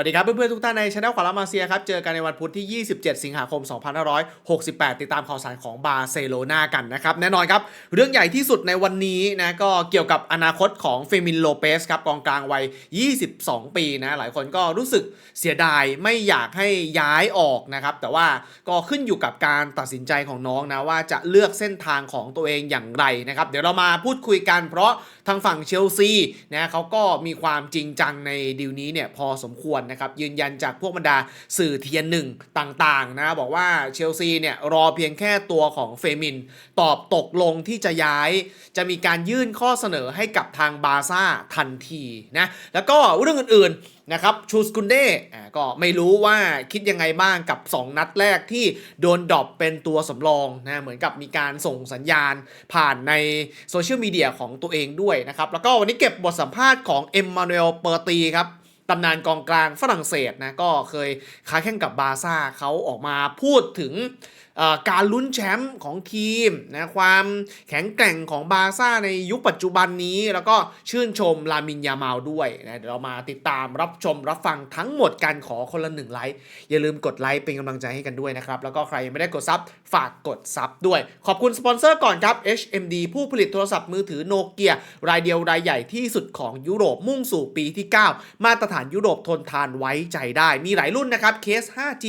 สวัสดีครับเพื่อนๆทุกท่านในช anel ขวาลามาเซียครับ เจอกันในวันพุธที่ 27 สิงหาคม 2568 ติดตามข่าวสารของบาร์เซโลนากันนะครับ แน่นอนครับ เรื่องใหญ่ที่สุดในวันนี้นะก็เกี่ยวกับอนาคตของเฟมินโลเปสครับกองกลางวัย 22 ปีนะ หลายคนก็รู้สึกเสียดายไม่อยากให้ย้ายออกนะครับ แต่ว่าก็ขึ้นอยู่กับการตัดสินใจของน้องนะว่าจะเลือกเส้นทางของตัวเองอย่างไรนะครับเดี๋ยวเรามาพูดคุยกันเพราะทางฝั่งเชลซีนะเขาก็มีความจริงจังในดีลนี้เนี่ยพอสมควรนะครับยืนยันจากพวกบรรดาสื่อเทียนหนึ่งต่างๆนะบอกว่าเชลซีเนี่ยรอเพียงแค่ตัวของเฟมิน ตอบตกลงที่จะย้าย จะมีการยื่นข้อเสนอให้กับทางบาซ่าทันทีนะแล้วก็เรื่องอื่นๆนะครับชูสกุนเด้อ่ก็ไม่รู้ว่าคิดยังไงบ้างกับ 2 นัดแรกที่โดนดรอปเป็นตัวสำรองนะเหมือนกับมีการส่งสัญญาณผ่านในโซเชียลมีเดียของตัวเองด้วยนะครับแล้วก็วันนี้เก็บบทสัมภาษณ์ของเอ็มมานูเอลเปอร์ตีครับ ตำนานกองกลางฝรั่งเศสนะก็เคยค้าแข่งกับบาซ่าเขาออกมาพูดถึง การลุ้นแชมป์ของทีมนะความแข็งแกร่งของบาร์ซ่าในยุคปัจจุบันนี้ แล้วก็ชื่นชมลามินยามาลด้วยนะเดี๋ยวเรามาติดตามรับชมรับฟังทั้งหมดกันขอคนละหนึ่งไลค์อย่าลืมกดไลค์เป็นกำลังใจให้กันด้วยนะครับ แล้วก็ใครยังไม่ได้กดซับฝากกดซับด้วย ขอบคุณสปอนเซอร์ก่อนครับ HMD ผู้ผลิตโทรศัพท์มือถือโนเกียรายเดียวรายใหญ่ที่สุดของยุโรปมุ่งสู่ปีที่ 9 มาตรฐานยุโรปทนทานไว้ใจได้ มีหลายรุ่นนะครับเคส 5G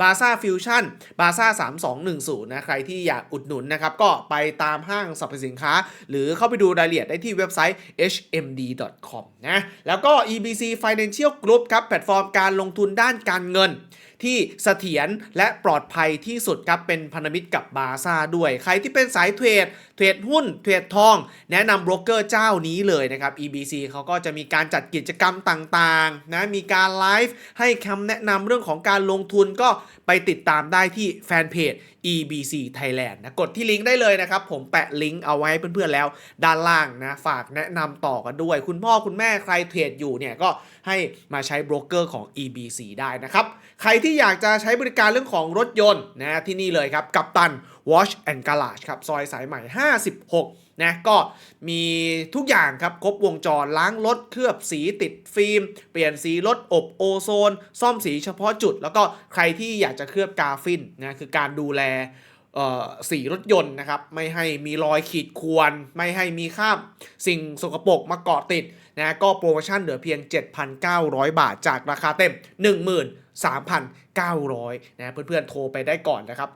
บาซ่าฟิวชั่นบาซ่า32 210 นะ ใครที่อยากอุดหนุนนะครับ ก็ไปตามห้างสรรพสินค้า หรือเข้าไปดูรายละเอียดได้ที่เว็บไซต์ hmd.com นะ แล้วก็ EBC Financial Group ครับ แพลตฟอร์มการลงทุนด้านการเงิน ที่เสถียรและปลอดภัยที่สุดครับเป็นพันธมิตรกับบาซ่าด้วย ใครที่เป็นสายเทรดเทรดหุ้นเทรดทอง แนะนำโบรกเกอร์เจ้านี้เลยนะครับ EBC เขาก็จะมีการจัดกิจกรรมต่างๆนะมีการไลฟ์ให้คำแนะนำเรื่องของการลงทุนก็ไปติดตามได้ที่แฟนเพจ EBC Thailand นะกดที่ลิงก์ได้เลยนะครับ ผมแปะลิงก์เอาไว้ให้เพื่อนๆแล้ว ด้านล่างนะฝากแนะนำต่อกันด้วย คุณพ่อคุณแม่ใครเทรดอยู่เนี่ยก็ให้มาใช้โบรกเกอร์ของ EBC ได้นะครับ ใครที่อยากจะใช้บริการเรื่องของรถยนต์นะที่นี่เลยครับกับตัน Wash and Garage ครับ ซอยสายใหม่ 56 นะ ก็มีทุกอย่างครับ ครบวงจร ล้างรถ เคลือบสีติดฟิล์ม เปลี่ยนสีรถ อบโอโซน ซ่อมสีเฉพาะจุด แล้วก็ใครที่อยากจะเคลือบกาฟินนะ คือการดูแล สีรถยนต์นะครับ ไม่ให้มีรอยขีดข่วน ไม่ให้มีคราบสิ่งสกปรกมาเกาะติดนะก็โปรโมชั่นเหลือเพียง 7,900 บาทจากราคาเต็ม 13,900นะเพื่อนๆโทรไปได้ก่อนนะครับ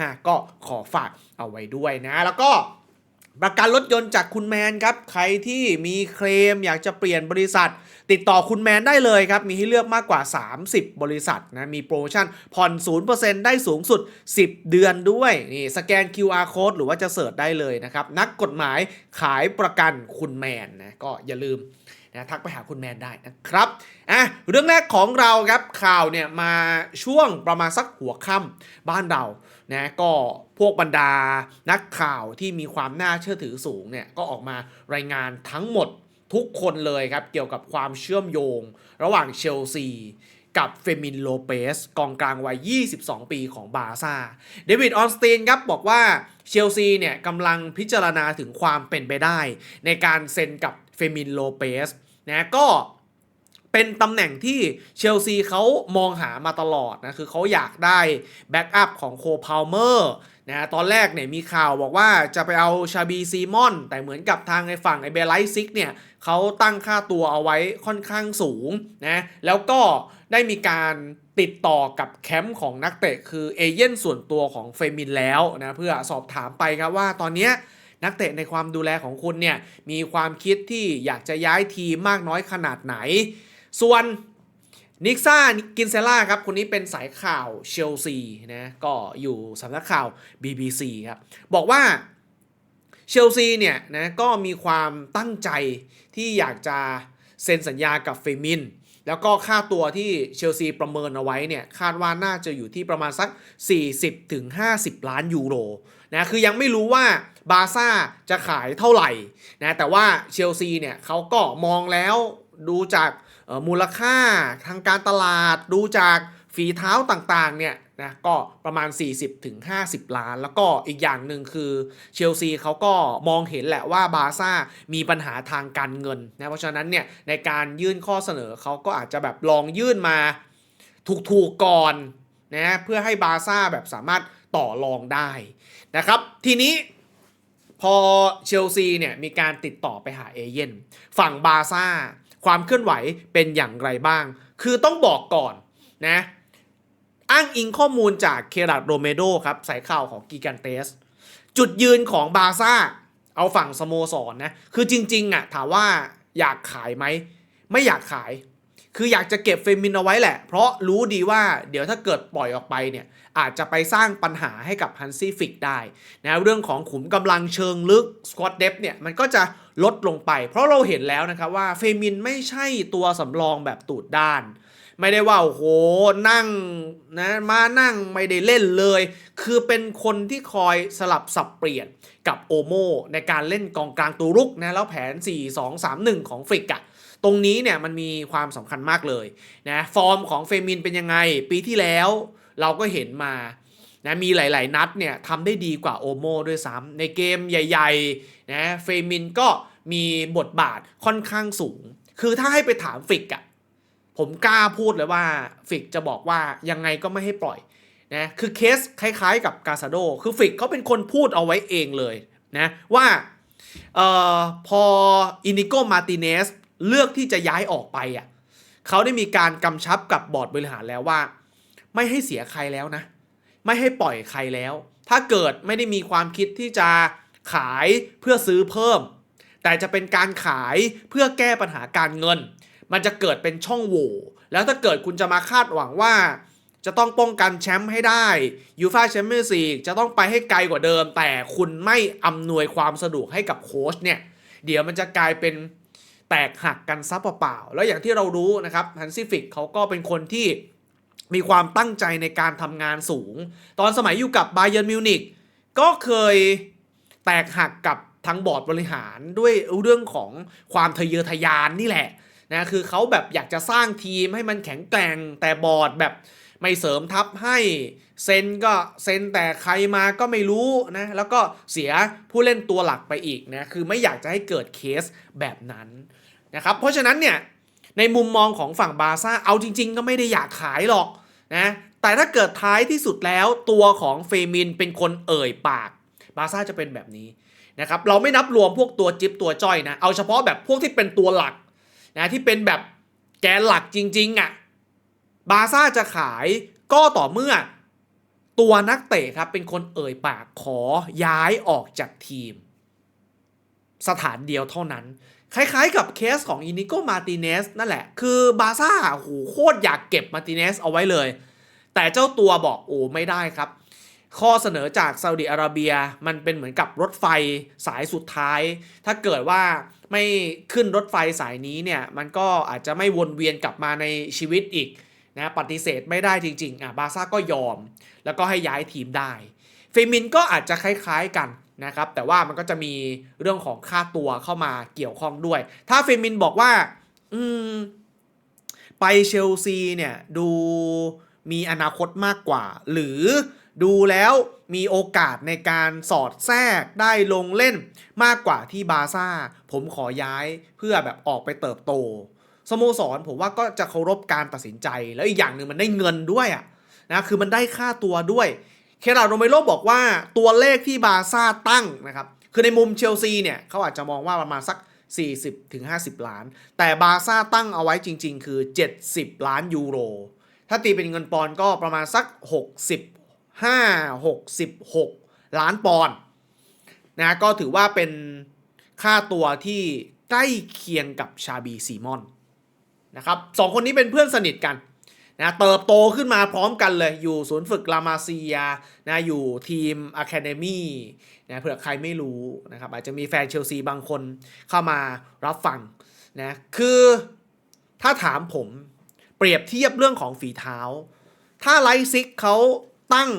0646354525 ก็ขอฝากเอาไว้ด้วยนะ แล้วก็ ประกันรถยนต์จากคุณแมนครับ ใครที่มีเคลมอยากจะเปลี่ยนบริษัท ติดต่อคุณแมนได้เลยครับ มีให้เลือกมากกว่า 30 บริษัทนะ มีโปรโมชั่นผ่อน 0%ได้สูงสุด 10 เดือนด้วย นี่สแกน QR code หรือว่าจะเสิร์ชได้เลยนะครับ นักกฎหมายขายประกันคุณแมนนะ ก็อย่าลืมนะทักไปหาคุณแมนได้นะครับ อะ เรื่องแรกของเราครับข่าวเนี่ยมาช่วงประมาณสักหัวค่ำบ้านเรา นะก็พวกบรรดานักข่าวที่มีความน่าเชื่อถือสูงเนี่ยก็ออกมารายงานทั้งหมดทุกคนเลยครับ เกี่ยวกับความเชื่อมโยง ระหว่างเชลซีกับเฟมินโลเปสกองกลางวัย 22 ปีของบาร์ซ่า เดวิดออนสตีนครับบอกว่าเชลซีเนี่ยกำลังพิจารณาถึงความเป็นไปได้ ในการเซ็นกับเฟมินโลเปสนะก็ เป็นตำแหน่งที่เชลซีเขามองหามาตลอดนะ คือเขาอยากได้แบ็กอัพของโคพาวเมอร์นะตอนแรกเนี่ยมีข่าวบอกว่าจะไปเอาชาบีซีมอน แต่เหมือนกับทางในฝั่งไอเบลไลซิกเนี่ยเขาตั้งค่าตัวเอาไว้ค่อนข้างสูงนะแล้วก็ได้มีการติดต่อกับแคมป์ของนักเตะ คือเอเย่นส่วนตัวของเฟมินแล้วนะเพื่อสอบถามไปครับว่าตอนนี้นักเตะในความดูแลของคุณเนี่ยมีความคิดที่อยากจะย้ายทีมมากน้อยขนาดไหน ส่วนนิกซ่ากินเซล่าครับ คนนี้เป็นสายข่าวเชลซีนะ ก็อยู่สำนักข่าว BBC ครับ บอกว่าเชลซีเนี่ยนะก็มีความตั้งใจที่อยากจะเซ็นสัญญากับเฟมิน แล้วก็ค่าตัวที่เชลซีประเมินเอาไว้เนี่ยคาดว่าน่าจะอยู่ที่ประมาณสัก 40-50 ล้านยูโรนะคือยังไม่รู้ว่าบาซ่าจะขายเท่าไหร่นะแต่ว่าเชลซีเนี่ยเขาก็มองแล้วดูจาก มูลค่าทางการตลาดดูจากฝีเท้าต่างๆเนี่ยนะก็ประมาณ 40-50ถึง50 ล้าน แล้วก็อีกอย่างหนึ่งคือเชลซีเขาก็มองเห็นแหละว่าบาร์ซ่ามีปัญหาทางการเงินนะเพราะฉะนั้นเนี่ยในการยื่นข้อเสนอเขาก็อาจจะแบบลองยื่นมาถูกๆก่อนนะเพื่อให้บาร์ซ่าแบบสามารถต่อรองได้นะครับ ทีนี้พอเชลซีเนี่ยมีการติดต่อไปหาเอเย่นฝั่งบาร์ซ่า ความเคลื่อนไหวเป็นอย่างไรบ้าง คือต้องบอกก่อนนะอ้างอิงข้อมูลจากเคราดโรเมโดครับสายข่าวของกิกันเตส จุดยืนของบาร์ซ่า เอาฝั่งสโมสรนนะ คือจริงๆอะถามว่าอยากขายไหม ไม่อยากขาย คืออยากจะเก็บเฟมินเอาไว้แหละ เพราะรู้ดีว่าเดี๋ยวถ้าเกิดปล่อยออกไปเนี่ย อาจจะไปสร้างปัญหาให้กับฮันซี่ฟิกได้นะเรื่องของขุมกำลังเชิงลึกสกอตเดฟเนี่ย มันก็จะลดลงไป เพราะเราเห็นแล้วนะครับว่าเฟมินไม่ใช่ตัวสำรองแบบตูดด้าน ไม่ได้ว่า โอ้โห นั่งนะมานั่งไม่ได้เล่นเลย คือเป็นคนที่คอยสลับสับเปลี่ยนกับโอโมในการเล่นกองกลางตัวรุกนะแล้วแผน 4 2 3 1 ของฟริกอะ ตรงนี้เนี่ยมันมีความสำคัญมากเลยนะฟอร์มของเฟมินเป็นยังไง ปีที่แล้วเราก็เห็นมานะมีหลาย ๆ นัดเนี่ยทำได้ดีกว่าโอโมด้วยซ้ำในเกมใหญ่ๆนะเฟมินก็มีบทบาทค่อนข้างสูง คือถ้าให้ไปถามฟิกอะผมกล้าพูดเลยว่าฟิกจะบอกว่ายังไงก็ไม่ให้ปล่อยนะคือเคสคล้ายๆ กับกาซาโด คือฟิกเขาเป็นคนพูดเอาไว้เองเลยนะว่าเอ่อพออินิโกมาติเนส เลือกที่จะย้ายออกไปอะเขาได้มีการกำชับกับบอร์ดบริหารแล้วว่า ไม่ให้เสียใครแล้วนะ ไม่ให้ปล่อยใครแล้ว ถ้าเกิดไม่ได้มีความคิดที่จะขายเพื่อซื้อเพิ่ม แต่จะเป็นการขายเพื่อแก้ปัญหาการเงิน มันจะเกิดเป็นช่องโหว่แล้วถ้าเกิดคุณจะมาคาดหวังว่าจะต้องป้องกันแชมป์ให้ได้ยูฟาแชมเปี้ยนส์ลีกจะต้องไปให้ไกลกว่าเดิม แต่คุณไม่อำนวยความสะดวกให้กับโค้ชเนี่ย เดี๋ยวมันจะกลายเป็น แตกหักกันซับเปล่าๆแล้วอย่างที่เรารู้นะครับฮันซิฟิกเขาก็เป็นคนที่มีความตั้งใจในการทำงานสูง ตอนสมัยอยู่กับบาเยิร์นมิวนิกก็เคยแตกหักกับทางบอร์ดบริหารด้วยเรื่องของความทะเยอทะยานนี่แหละนะคือเขาแบบอยากจะสร้างทีมให้มันแข็งแกร่งแต่บอร์ดแบบ ไม่เสริมทัพให้เซนก็เซนแต่ใครมาก็ไม่รู้นะแล้วก็เสียผู้เล่นตัวหลักไปอีกนะคือไม่อยากจะให้เกิดเคสแบบนั้นนะครับเพราะฉะนั้นเนี่ยในมุมมองของฝั่งบาซ่าเอาจริง ๆ ก็ไม่ได้อยากขายหรอกนะแต่ถ้าเกิดท้ายที่สุดแล้วตัวของเฟมินเป็นคนเอ่ยปาก บาซ่าจะเป็นแบบนี้นะครับเราไม่นับรวมพวกตัวจิ๊บตัวจ้อยนะเอาเฉพาะแบบพวกที่เป็นตัวหลักนะที่เป็นแบบแกนหลักจริงๆอะ่ะ บาร์ซ่าจะขายก็ต่อเมื่อตัวนักเตะครับเป็นคนเอ่ยปากขอย้ายออกจากทีม สถานเดียวเท่านั้น คล้ายๆกับเคสของอินิโกมาติเนสนั่นแหละ คือบาร์ซ่าโหโคตรอยากเก็บมาติเนสเอาไว้เลย แต่เจ้าตัวบอกโอ้ไม่ได้ครับ ข้อเสนอจากซาอุดิอาระเบียมันเป็นเหมือนกับรถไฟสายสุดท้าย ถ้าเกิดว่าไม่ขึ้นรถไฟสายนี้เนี่ย มันก็อาจจะไม่วนเวียนกลับมาในชีวิตอีก นะปฏิเสธไม่ได้จริงๆอะบาซ่าก็ยอม แล้วก็ให้ย้ายทีมได้เฟมินก็อาจจะคล้ายๆกันนะครับแต่ว่ามันก็จะมีเรื่องของค่าตัวเข้ามาเกี่ยวข้องด้วย ถ้าเฟมินบอกว่าอืมไปเชลซีเนี่ยดูมีอนาคตมากกว่า หรือดูแล้วมีโอกาสในการสอดแทรกได้ลงเล่นมากกว่าที่บาซ่า ผมขอย้ายเพื่อแบบออกไปเติบโต สโมสรผมว่าก็จะเคารพการตัดสินใจ แล้วอีกอย่างหนึ่งมันได้เงินด้วยอะนะคือมันได้ค่าตัวด้วย เคราโรเมโรบอกว่าตัวเลขที่บาซ่าตั้งนะครับ คือในมุมเชลซีเนี่ยเขาอาจจะมองว่าประมาณสัก 40-50ถึง50 ล้าน แต่บาซ่าตั้งเอาไว้จริง ๆ คือ 70 ล้านยูโร ถ้าตีเป็นเงินปอนก็ประมาณสัก 65 66 ล้านปอนนะก็ถือว่าเป็นค่าตัวที่ใกล้เคียงกับชาบีซีมอน นะครับสองคนนี้เป็นเพื่อนสนิทกันนะเติบโตขึ้นมาพร้อมกันเลย อยู่ศูนย์ฝึกลามาเซียนะอยู่ทีมอะคาเดมี่นะเผื่อใครไม่รู้นะครับอาจจะมีแฟนเชลซีบางคนเข้ามารับฟังนะคือถ้าถามผมเปรียบเทียบเรื่องของฝีเท้า ถ้าไลซิกเขาตั้ง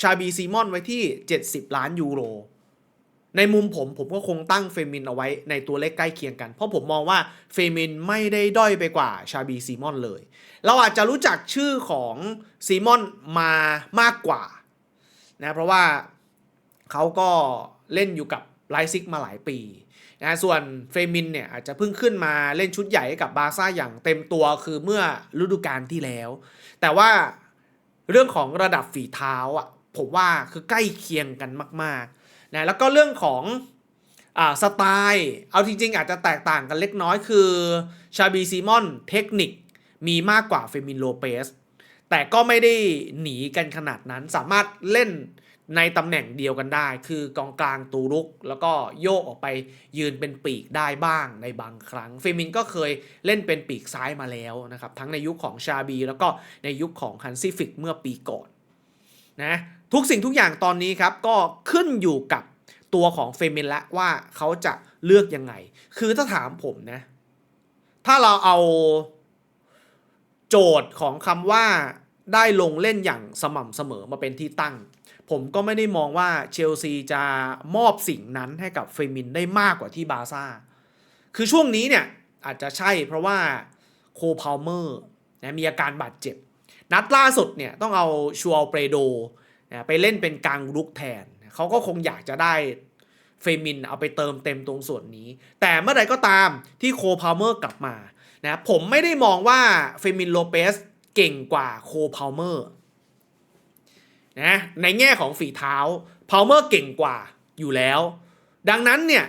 ชาบีซีมอนไว้ที่ 70 ล้านยูโร ในมุมผมผมก็คงตั้งเฟมินเอาไว้ในตัวเลขใกล้เคียงกัน เพราะผมมองว่าเฟมินไม่ได้ด้อยไปกว่าชาบีซีมอนเลย เราอาจจะรู้จักชื่อของซีมอนมามากกว่านะเพราะว่าเขาก็เล่นอยู่กับไลซิกมาหลายปีนะส่วนเฟมินเนี่ยอาจจะเพิ่งขึ้นมาเล่นชุดใหญ่กับบาซ่าอย่างเต็มตัวคือเมื่อฤดูกาลที่แล้ว แต่ว่าเรื่องของระดับฝีเท้าอะผมว่าคือใกล้เคียงกันมาก ๆ นะแล้วก็เรื่องของอ่าสไตล์ เอาจริง ๆ อาจจะแตกต่างกันเล็กน้อยคือชาบีซีมอนเทคนิคมีมากกว่าเฟมินโลเปสแต่ก็ไม่ได้หนีกันขนาดนั้นสามารถเล่นในตำแหน่งเดียวกันได้ คือกองกลางตูรุก แล้วก็โยกออกไปยืนเป็นปีกได้บ้างในบางครั้ง เฟมินก็เคยเล่นเป็นปีกซ้ายมาแล้วนะครับ ทั้งในยุคของชาบี แล้วก็ในยุคของฮันซิฟิกเมื่อปีก่อนนะ ทุกสิ่งทุกอย่างตอนนี้ครับก็ขึ้นอยู่กับตัวของเฟมินละว่าเขาจะเลือกยังไง คือถ้าถามผมนะ ถ้าเราเอาโจทย์ของคำว่าได้ลงเล่นอย่างสม่ำเสมอมาเป็นที่ตั้ง ผมก็ไม่ได้มองว่าเชลซีจะมอบสิ่งนั้นให้กับเฟมินได้มากกว่าที่บาซ่า คือช่วงนี้เนี่ยอาจจะใช่เพราะว่าโคพาวเมอร์นะมีอาการบาดเจ็บ นัดล่าสุดเนี่ยต้องเอาชัวเปรโด ไปเล่นเป็นกลางรุกแทน เขาก็คงอยากจะได้เฟมินเอาไปเติมเต็มตรงส่วนนี้ แต่เมื่อใดก็ตามที่โคพาวเมอร์กลับมานะผมไม่ได้มองว่าเฟมินโลเปสเก่งกว่าโคพาวเมอร์นะในแง่ของฝีเท้าพาวเมอร์เก่งกว่าอยู่แล้ว ดังนั้นเนี่ย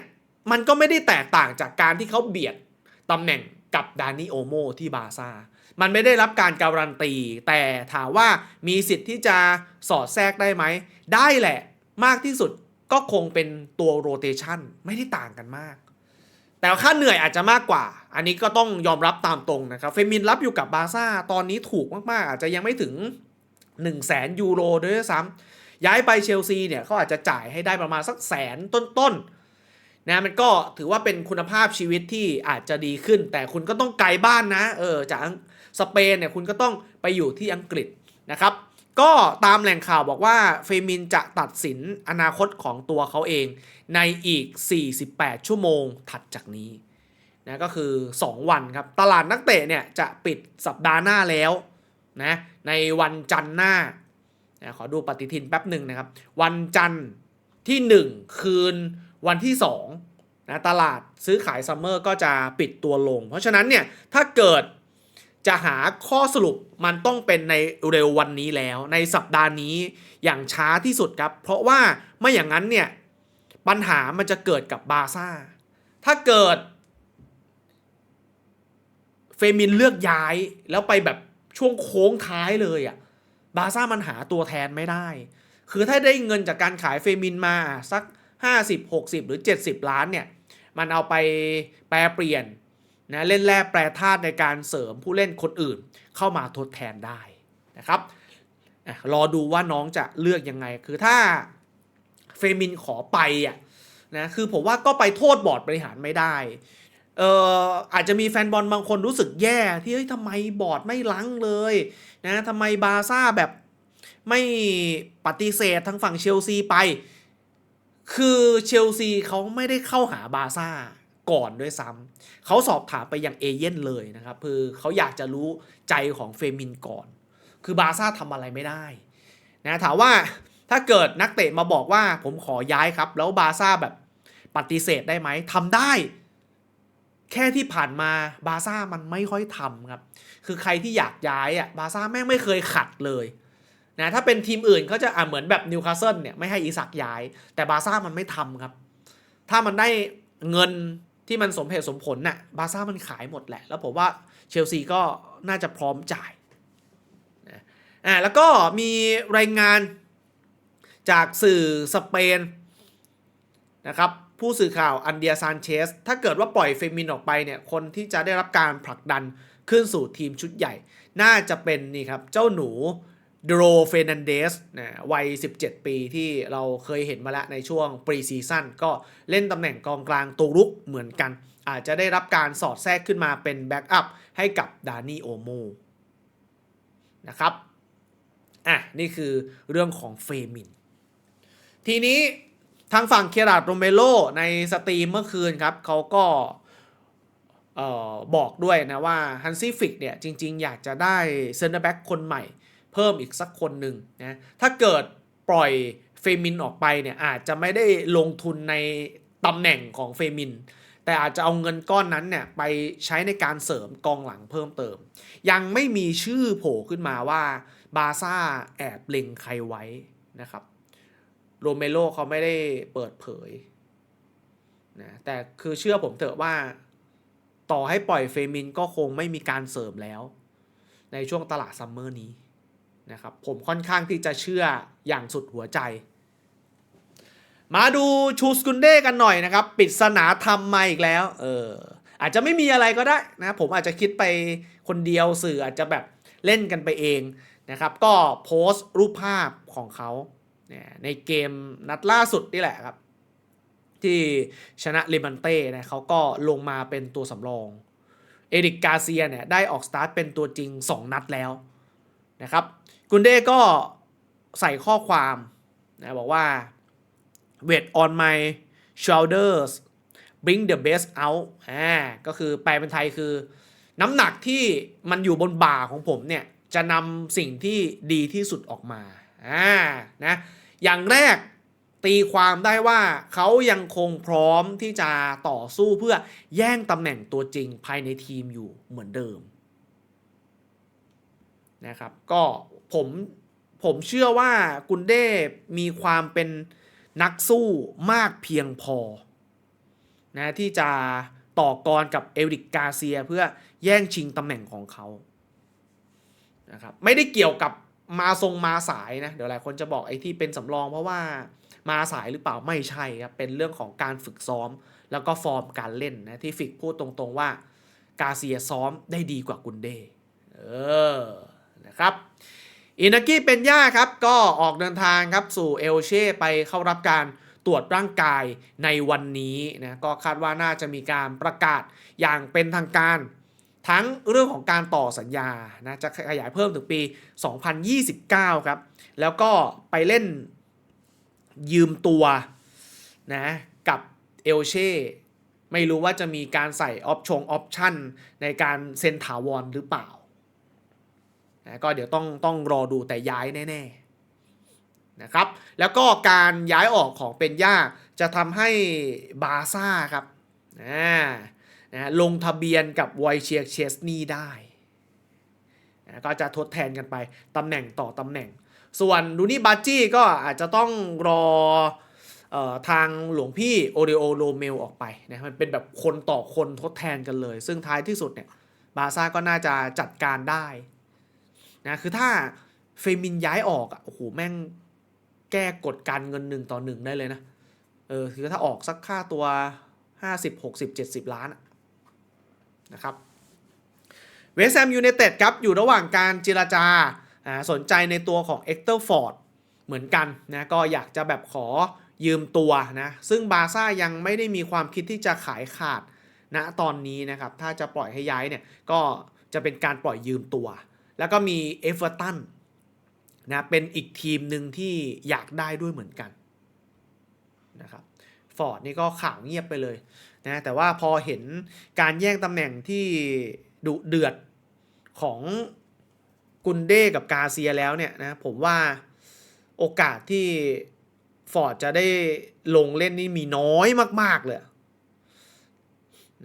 มันก็ไม่ได้แตกต่างจากการที่เขาเบียดตำแหน่งกับดานิโอโมที่บาซ่า มันไม่ได้รับการการันตี แต่ถามว่ามีสิทธิ์ที่จะสอดแทรกได้ไหม ได้แหละ มากที่สุดก็คงเป็นตัวโรเตชันไม่ได้ต่างกันมาก แต่ค่าเหนื่อยอาจจะมากกว่า อันนี้ก็ต้องยอมรับตามตรงนะครับ เฟมินรับอยู่กับบาซ่า ตอนนี้ถูกมาก ๆ อาจจะยังไม่ถึง 1 0 0 0 0แสนยูโรด้วยซ้ำย้ายไปเชลซีเนี่ยเขาอาจจะจ่ายให้ได้ประมาณสักแสนต้นๆนะมันก็ถือว่าเป็นคุณภาพชีวิตที่อาจจะดีขึ้น แต่คุณก็ต้องไกลบ้านนะ เออจาก สเปนเนี่ยคุณก็ต้องไปอยู่ที่อังกฤษนะครับ ก็ตามแหล่งข่าวบอกว่าเฟมินจะตัดสินอนาคตของตัวเขาเองในอีก 48 ชั่วโมงถัดจากนี้นะก็คือ 2 วันครับ ตลาดนักเตะเนี่ยจะปิดสัปดาห์หน้าแล้วนะในวันจันทร์หน้านะขอดูปฏิทินแป๊บหนึ่งนะครับ วันจันทร์ที่ 1 คืนวันที่2นะตลาดซื้อขายซัมเมอร์ก็จะปิดตัวลง เพราะฉะนั้นเนี่ยถ้าเกิด จะหาข้อสรุปมันต้องเป็นในเร็ววันนี้แล้ว ในสัปดาห์นี้อย่างช้าที่สุดครับ เพราะว่าไม่อย่างนั้นเนี่ย ปัญหามันจะเกิดกับบาซ่า ถ้าเกิด เฟมินเลือกย้ายแล้วไปแบบช่วงโค้งท้ายเลยอะ่ะบาซ่ามันหาตัวแทนไม่ได้ คือถ้าได้เงินจากการขายเฟมินมาสัก 50 60 หรือ 70 ล้านเนี่ย มันเอาไปแปลเปลี่ยน นะเล่นแร่แปรธาตุในการเสริมผู้เล่นคนอื่นเข้ามาทดแทนได้นะครับรอดูว่าน้องจะเลือกยังไง คือถ้าเฟมินขอไปอะนะคือผมว่าก็ไปโทษบอร์ดบริหารไม่ได้เอออาจจะมีแฟนบอลบางคนรู้สึกแย่ ที่เฮ้ยทำไมบอร์ดไม่ล้างเลยนะทำไมบาซ่าแบบไม่ปฏิเสธทางฝั่งเชลซีไป คือเชลซีเขาไม่ได้เข้าหาบาซ่า ก่อนด้วยซ้ำเขาสอบถามไปยังเอเย่นเลยนะครับคือเขาอยากจะรู้ใจของเฟมินก่อน คือบาซ่าทำอะไรไม่ได้นะถามว่าถ้าเกิดนักเตะมาบอกว่าผมขอย้ายครับ แล้วบาซ่าแบบปฏิเสธได้ไหมทำได้ แค่ที่ผ่านมาบาซ่ามันไม่ค่อยทำครับ คือใครที่อยากย้ายอะบาซ่าแม่งไม่เคยขัดเลยนะถ้าเป็นทีมอื่นเขาจะอะเหมือนแบบนิวคาสเซิลเนี่ยไม่ให้อีสักย้าย แต่บาซ่ามันไม่ทำครับ ถ้ามันได้เงิน ที่มันสมเหตุสมผลน่ะบาซ่ามันขายหมดแหละ แล้วผมว่าเชลซีก็น่าจะพร้อมจ่ายนะอ่าแล้วก็มีรายงานจากสื่อสเปนนะครับผู้สื่อข่าวอันเดียซานเชส ถ้าเกิดว่าปล่อยเฟมินออกไปเนี่ย คนที่จะได้รับการผลักดันขึ้นสู่ทีมชุดใหญ่ น่าจะเป็นนี่ครับ เจ้าหนู โดรเฟนันเดสนะวัย 17 ปีที่เราเคยเห็นมาแล้วในช่วงปรีซีซั่นก็เล่นตำแหน่งกองกลางตัวรุกเหมือนกัน อาจจะได้รับการสอดแทรกขึ้นมาเป็นแบ็กอัพให้กับดานี่โอโมนะครับอะนี่คือเรื่องของเฟมิน ทีนี้ทางฝั่งเคราดโรเมโลในสตรีมเมื่อคืนครับเขาก็บอกด้วยนะว่าฮันซี่ฟิกเนี่ยจริง ๆ อยากจะได้เซนเตอร์แบ็กคนใหม่ เพิ่มอีกสักคนหนึ่งนะถ้าเกิดปล่อยเฟมินออกไปเนี่ยอาจจะไม่ได้ลงทุนในตำแหน่งของเฟมิน แต่อาจจะเอาเงินก้อนนั้นเนี่ยไปใช้ในการเสริมกองหลังเพิ่มเติม ยังไม่มีชื่อโผล่ขึ้นมาว่าบาซ่าแอบเล็งใครไว้นะครับโรเมโรเขาไม่ได้เปิดเผยนะแต่คือเชื่อผมเถอะว่าต่อให้ปล่อยเฟมินก็คงไม่มีการเสริมแล้ว ในช่วงตลาดซัมเมอร์นี้ นะครับผมค่อนข้างที่จะเชื่ออย่างสุดหัวใจ มาดูชูสกุนเด้กันหน่อยนะครับปริศนาธรรมมาอีกแล้วเอออาจจะไม่มีอะไรก็ได้นะผมอาจจะคิดไปคนเดียวสื่ออาจจะแบบเล่นกันไปเองนะครับ ก็โพสต์รูปภาพของเขาในเกมนัดล่าสุดนี่แหละครับ ที่ชนะเลมันเต้นะเขาก็ลงมาเป็นตัวสำรอง เอริกกาเซียเนี่ยได้ออกสตาร์ทเป็นตัวจริง 2 นัดแล้วนะครับ กุนเด้ก็ใส่ข้อความนะบอกว่า weight on my shoulders bring the best out อ่าก็คือแปลเป็นไทยคือ น้ำหนักที่มันอยู่บนบ่าของผมเนี่ย จะนำสิ่งที่ดีที่สุดออกมาอ่านะอย่างแรกตีความได้ว่าเขายังคงพร้อมที่จะต่อสู้เพื่อแย่งตำแหน่งตัวจริงภายในทีมอยู่เหมือนเดิมนะครับ ก็ ผมผมเชื่อว่ากุนเด้มีความเป็นนักสู้มากเพียงพอนะที่จะต่อกรกับเอริกกาเซียเพื่อแย่งชิงตำแหน่งของเขานะครับไม่ได้เกี่ยวกับมาทรงมาสายนะ เดี๋ยวหลายคนจะบอกไอ้ที่เป็นสำรองเพราะว่ามาสายหรือเปล่าไม่ใช่ครับ เป็นเรื่องของการฝึกซ้อม แล้วก็ฟอร์มการเล่นนะ ที่ฟิกพูดตรงๆว่ากาเซียซ้อมได้ดีกว่ากุนเดเออนะครับ อินากิเป็นย่าครับ ก็ออกเดินทางครับสู่เอลเช่ไปเข้ารับการตรวจร่างกายในวันนี้นะก็คาดว่าน่าจะมีการประกาศอย่างเป็นทางการ ทั้งเรื่องของการต่อสัญญานะจะขยายเพิ่มถึงปี 2029 ครับ แล้วก็ไปเล่นยืมตัวนะกับเอลเช่ไม่รู้ว่าจะมีการใส่ออปชงออปชั่นในการเซ็นถาวรหรือเปล่า นะก็เดี๋ยวต้องต้องรอดูแต่ย้ายแน่ๆนะครับแล้วก็การย้ายออกของเป็นย่าจะทำให้บาซ่าครับนะนะลงทะเบียนกับไวเชียเชสนีได้นะก็จะทดแทนกันไปตำแหน่งต่อตำแหน่ง ส่วนดูนี่บาจี้ก็อาจจะต้องรอออทางหลวงพี่โอริโอโรเมลออกไปนะมันเป็นแบบคนต่อคนทดแทนกันเลย ซึ่งท้ายที่สุดเนี่ยบาซ่าก็น่าจะจัดการได้ นะคือถ้าเฟมินย้ายออกอะโอ้โหแม่งแก้กฎการเงินหนึ่งต่อหนึ่งได้เลยนะเออคือถ้าออกสักค่าตัว 50 60 70 ล้านนะครับเวสแฮมยูไนเต็ดครับอยู่ระหว่างการเจรจาอ่าสนใจในตัวของเอ็กเตอร์ฟอร์ดเหมือนกันนะก็อยากจะแบบขอยืมตัวนะซึ่งบาซ่ายังไม่ได้มีความคิดที่จะขายขาดณนะตอนนี้นะครับ ถ้าจะปล่อยให้ย้ายเนี่ยก็จะเป็นการปล่อยยืมตัว แล้วก็มีเอเวอร์ตันนะเป็นอีกทีมหนึ่งที่อยากได้ด้วยเหมือนกันนะครับฟอร์ดนี่ก็ข่าวเงียบไปเลยนะแต่ว่าพอเห็นการแย่งตำแหน่งที่ดุเดือดของกุนเด้กับกาเซียแล้วเนี่ยนะผมว่าโอกาสที่ฟอร์ดจะได้ลงเล่นนี่มีน้อยมาก ๆ เลย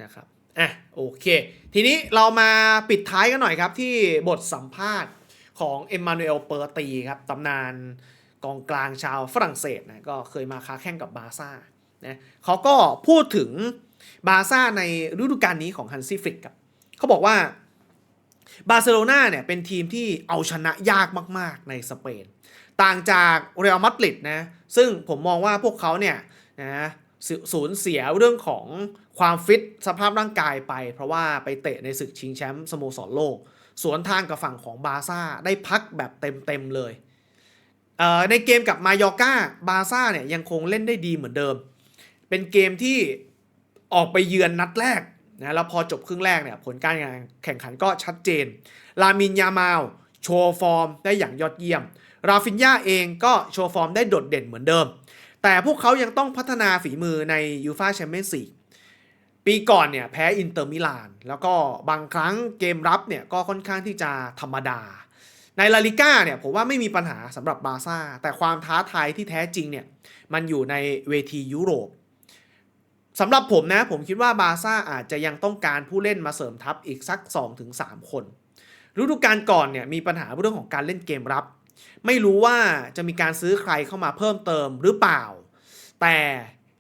นะครับ อะโอเค ทีนี้เรามาปิดท้ายกันหน่อยครับที่บทสัมภาษณ์ของเอ็มมานูเอลเปอร์ตีครับตำนานกองกลางชาวฝรั่งเศสนะก็เคยมาค้าแข่งกับบาซ่านะเขาก็พูดถึงบาซ่าในฤดูกาลนี้ของฮันซี่ฟลิกครับเขาบอกว่าบาร์เซโลนาเนี่ยเป็นทีมที่เอาชนะยากมาก ๆ ในสเปน ต่างจากเรอัลมาดริดนะซึ่งผมมองว่าพวกเขาเนี่ยนะสูญเสียเรื่องของ ความฟิตสภาพร่างกายไป เพราะว่าไปเตะในศึกชิงแชมป์สโมสรโลก สวนทางกับฝั่งของบาซ่าได้พักแบบเต็มๆเลยเในเกมกับมายอก้าบาซ่าเนี่ยยังคงเล่นได้ดีเหมือนเดิม เป็นเกมที่ออกไปเยือนนัดแรกนะแล้วพอจบครึ่งแรกเนี่ยผลการแข่งขันก็ชัดเจน ลามินยามาลโชว์ฟอร์มได้อย่างยอดเยี่ยม ราฟินยาเองก็โชว์ฟอร์มได้โดดเด่นเหมือนเดิม แต่พวกเขายังต้องพัฒนาฝีมือในยูฟาแชมเปี้ยนส์ลีก ปีก่อนเนี่ยแพ้อินเตอร์มิลาน แล้วก็บางครั้งเกมรับเนี่ยก็ค่อนข้างที่จะธรรมดา ในลาลิก้าเนี่ยผมว่าไม่มีปัญหาสำหรับบาซ่า แต่ความท้าทายที่แท้จริงเนี่ยมันอยู่ในเวทียุโรปสำหรับผมนะผมคิดว่าบาซ่าอาจจะยังต้องการผู้เล่นมาเสริมทัพอีกสัก 2-3 คน ฤดูกาลก่อนเนี่ยมีปัญหาเรื่องของการเล่นเกมรับ ไม่รู้ว่าจะมีการซื้อใครเข้ามาเพิ่มเติมหรือเปล่า แต่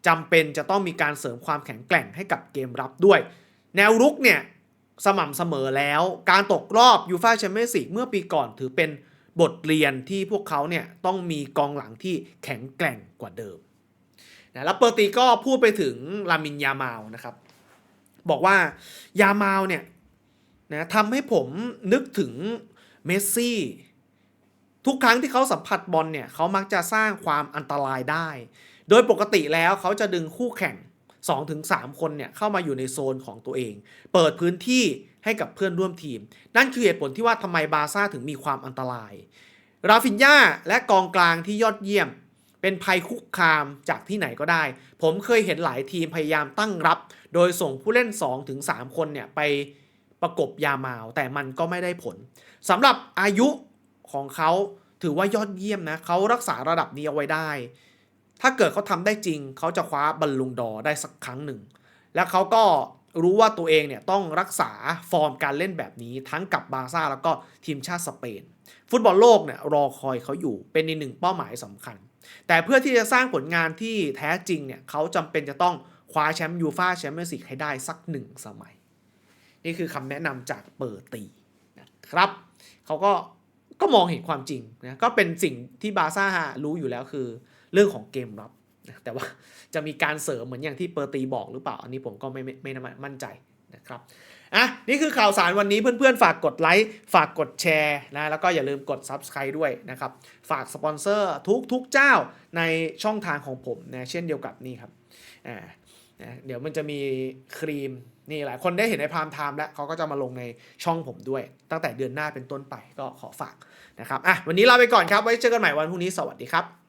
จำเป็นจะต้องมีการเสริมความแข็งแกร่งให้กับเกมรับด้วย แนวรุกเนี่ยสม่ำเสมอแล้ว การตกรอบยูฟาแชมเปี้ยนส์ลีกเมื่อปีก่อนถือเป็นบทเรียนที่พวกเขาเนี่ยต้องมีกองหลังที่แข็งแกร่งกว่าเดิมนะแล้วเปอร์ตีก็พูดไปถึงลามินยามาลนะครับ บอกว่ายามาลเนี่ยนะทำให้ผมนึกถึงเมสซี่ทุกครั้งที่เขาสัมผัสบอลเนี่ยเขามักจะสร้างความอันตรายได้ โดยปกติแล้วเขาจะดึงคู่แข่ง 2-3 คนเนี่ยเข้ามาอยู่ในโซนของตัวเอง เปิดพื้นที่ให้กับเพื่อนร่วมทีม นั่นคือเหตุผลที่ว่าทำไมบาซ่าถึงมีความอันตราย ราฟินญาและกองกลางที่ยอดเยี่ยม เป็นภัยคุกคามจากที่ไหนก็ได้ ผมเคยเห็นหลายทีมพยายามตั้งรับ โดยส่งผู้เล่น 2-3 คนเนี่ยไปประกบยามาว แต่มันก็ไม่ได้ผลสำหรับอายุของเขาถือว่ายอดเยี่ยมนะเขารักษาระดับนี้เอาไว้ได้ ถ้าเกิดเขาทำได้จริง เขาจะคว้าบอลลุงดอร์ได้สักครั้งหนึ่ง แล้วเขาก็รู้ว่าตัวเองเนี่ยต้องรักษาฟอร์มการเล่นแบบนี้ทั้งกับบาร์ซ่าแล้วก็ทีมชาติสเปน ฟุตบอลโลกเนี่ยรอคอยเขาอยู่เป็นอีกหนึ่งเป้าหมายสำคัญ แต่เพื่อที่จะสร้างผลงานที่แท้จริงเนี่ยเขาจำเป็นจะต้องคว้าแชมป์ยูฟาแชมเปี้ยนส์ลีกให้ได้สักหนึ่งสมัย นี่คือคำแนะนำจากเปิดตีนะครับเขาก็ก็มองเห็นความจริงนะก็เป็นสิ่งที่บาร์ซ่ารู้อยู่แล้วคือ เรื่องของเกมรับนะแต่ว่าจะมีการเสริมเหมือนอย่างที่เปอร์ตีบอกหรือเปล่า อันนี้ผมก็ไม่ไม่มั่นใจนะครับอะนี่คือข่าวสารวันนี้เพื่อนๆ ฝากกดไลค์ฝากกดแชร์นะแล้วก็อย่าลืมกด Subscribe ด้วยนะครับ ฝากสปอนเซอร์ทุกทุกเจ้าในช่องทางของผมนะเช่นเดียวกับนี่ครับอ่านะเดี๋ยวมันจะมีครีมนี่หลายคนได้เห็นในพามไทม์แล้วเขาก็จะมาลงในช่องผมด้วย ตั้งแต่เดือนหน้าเป็นต้นไปก็ขอฝากนะครับอะวันนี้ลาไปก่อนครับไว้เจอกันใหม่วันพรุ่งนี้สวัสดีครับ